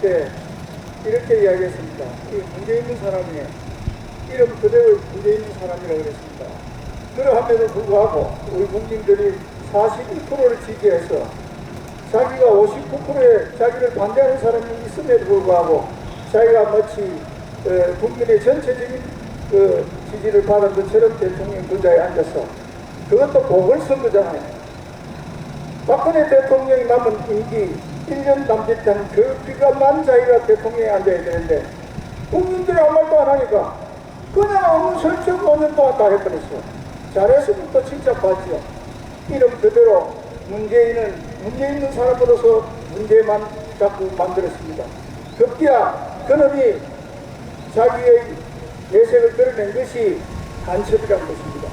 때 이렇게 이야기했습니다. 이 문제 있는 사람이 이름 그대로 문제 있는 사람이라고 그랬습니다. 그러함에도 불구하고 우리 국민들이 42%를 지지해서 자기가 59%의 자기를 반대하는 사람이 있음에도 불구하고 자기가 마치 어, 국민의 전체적인 그 지지를 받은 것처럼 대통령 군자에 앉아서 그것도 보궐선거잖아요. 박근혜 대통령이 남은 임기 1년 남짓한 그 기간만 자기가 대통령에 앉아야 되는데 국민들이 아무 말도 안 하니까 그냥 아무 설정 5년 동안 다 해버렸어. 잘했으면 또 진짜 봤죠. 이름 그대로 문재인은 문제 있는 사람으로서 문제만 자꾸 만들었습니다. 급기야 그놈이 자기의 내색을 드러낸 것이 간첩이라는 것입니다.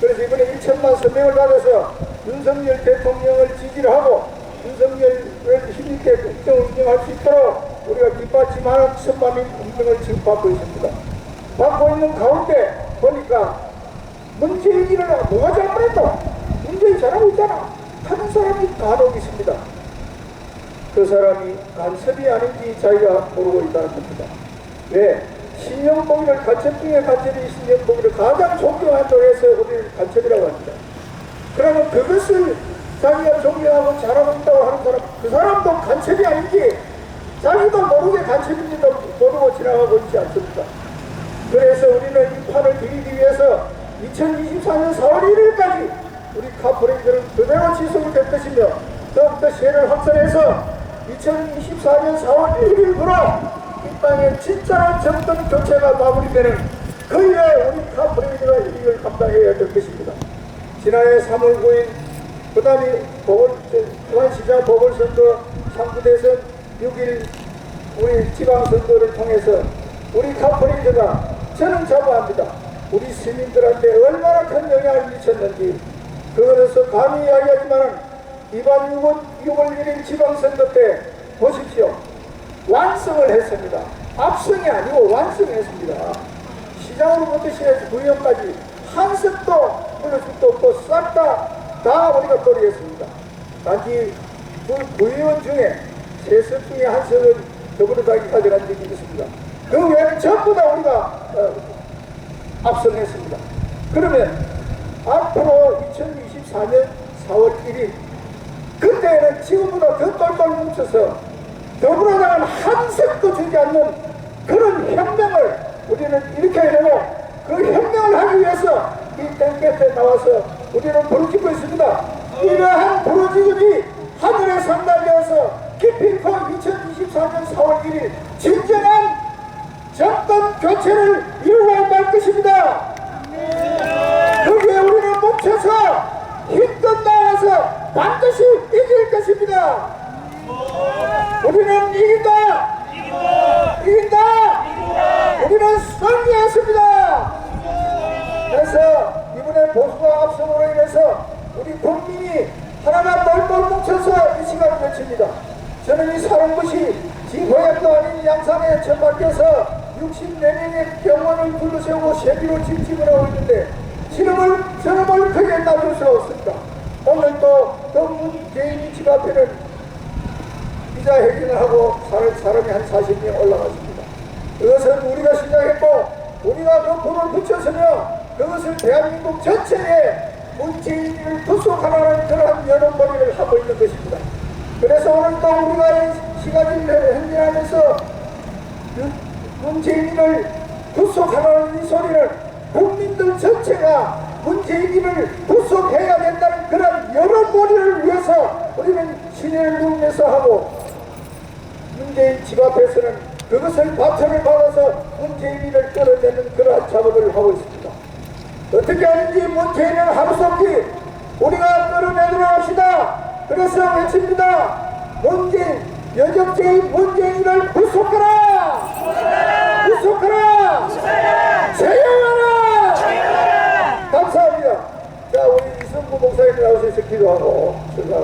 그래서 이번에 1천만 서명을 받아서 윤석열 대통령을 지지를 하고 윤석열을 힘있게 국정을 운영할 수 있도록 우리가 뒷받침하는 천만인 운명을 지금 받고 있습니다. 받고 있는 가운데 보니까 문재인이를 뭐가 잘못했다? 문재인 잘하고 있잖아. 하는 사람이 간혹 있습니다. 그 사람이 간섭이 아닌지 자기가 모르고 있다는 겁니다. 왜? 신영복이를 간첩 중에 간첩이 신영복이를 가장 존경한다고 해서 우리를 간첩이라고 합니다. 그러면 그것을 자기가 존경하고 잘하고 있다고 하는 사람, 그 사람도 간첩이 아닌지 자기도 모르게 간첩인지도 모르고 지나가고 있지 않습니까? 그래서 우리는 이 판을 비리기 위해서 2024년 4월 1일까지 우리 카프레이드는 그대로 지속이 될 것이며 더욱더 세를 확산해서 2024년 4월 1일부로 이 땅에 진짜로 정권 교체가 마무리되는 그 일에 우리 카프레이드가 이익을 감당해야 될 것입니다. 지난해 3월 9일 그 다음에 보궐, 부안시장 보궐선거 상부대선 6일 우리 지방선거를 통해서 우리 카프레이드가 저는 자부합니다. 우리 시민들한테 얼마나 큰 영향을 미쳤는지 그것에서 감히 이야기하지만 이번 6월, 6월 1일 지방선거 때 보십시오. 완성을 했습니다. 압승이 아니고 완성했습니다. 시장으로부터 시작해서 구의원까지 한 석도 물러줄 도 없고 싹다 다 우리가 처리했습니다. 단지 그 구의원 중에 세석 중에 한 석은 더불어당이 가져간 적이 있습니다. 그 외에는 전부 다 우리가 어, 압승했습니다. 그러면 앞으로 2024년 4월 1일 그때는 지금보다 더 똘똘 뭉쳐서 더불어당은 한 석도 주지 않는 그런 혁명을 우리는 일으켜야 되고 그 혁명을 하기 위해서 이 땡볕에 나와서 우리는 부르짖고 있습니다. 이러한 부르짖음이 하늘에 상달되어서 기필코 2024년 4월 1일 진정한 정권 교체를 이루어야 할 것입니다. 여기에 우리는 뭉쳐서 힘껏 나와서 반드시 이길 것입니다. 우리는 이긴다! 이긴다! 우리는 승리했습니다! 그래서 이번에 보수와 압승으로 인해서 우리 국민이 하나가 똘똘 뭉쳐서 이 시간을 외칩니다. 저는 이 사는 것이 양산에 처박혀서 64명의 병원을 둘러세우고 세비로 집집을 하고 있는데 시름을 저름을 크게 놔둘 수 없습니다. 오늘 또그 문재인이 집 앞에는 기자회견을 하고 살, 사람이 한 40명 올라갔습니다. 그것은 우리가 시작했고 우리가 그 불을 붙였으며 그것을 대한민국 전체에 문재인을 부속하라는 그러한 여론머리를 하고 있는 것입니다. 그래서 오늘 또 우리가 이 시가지를 행진하면서 문재인을 구속하라는 이 소리는 국민들 전체가 문재인을 구속해야 된다는 그런 여론머리를 위해서 우리는 신의를 누리면서 하고 문재인 집 앞에서는 그것을 바천을 받아서 문재인을 끌어내는 그러한 작업을 하고 있습니다. 어떻게 하는지 문재인을 하루 속히 우리가 끌어내도록 합시다. 그래서 외칩니다. 문재인, 여적죄인 문재인을! 구속하라! 非常好非常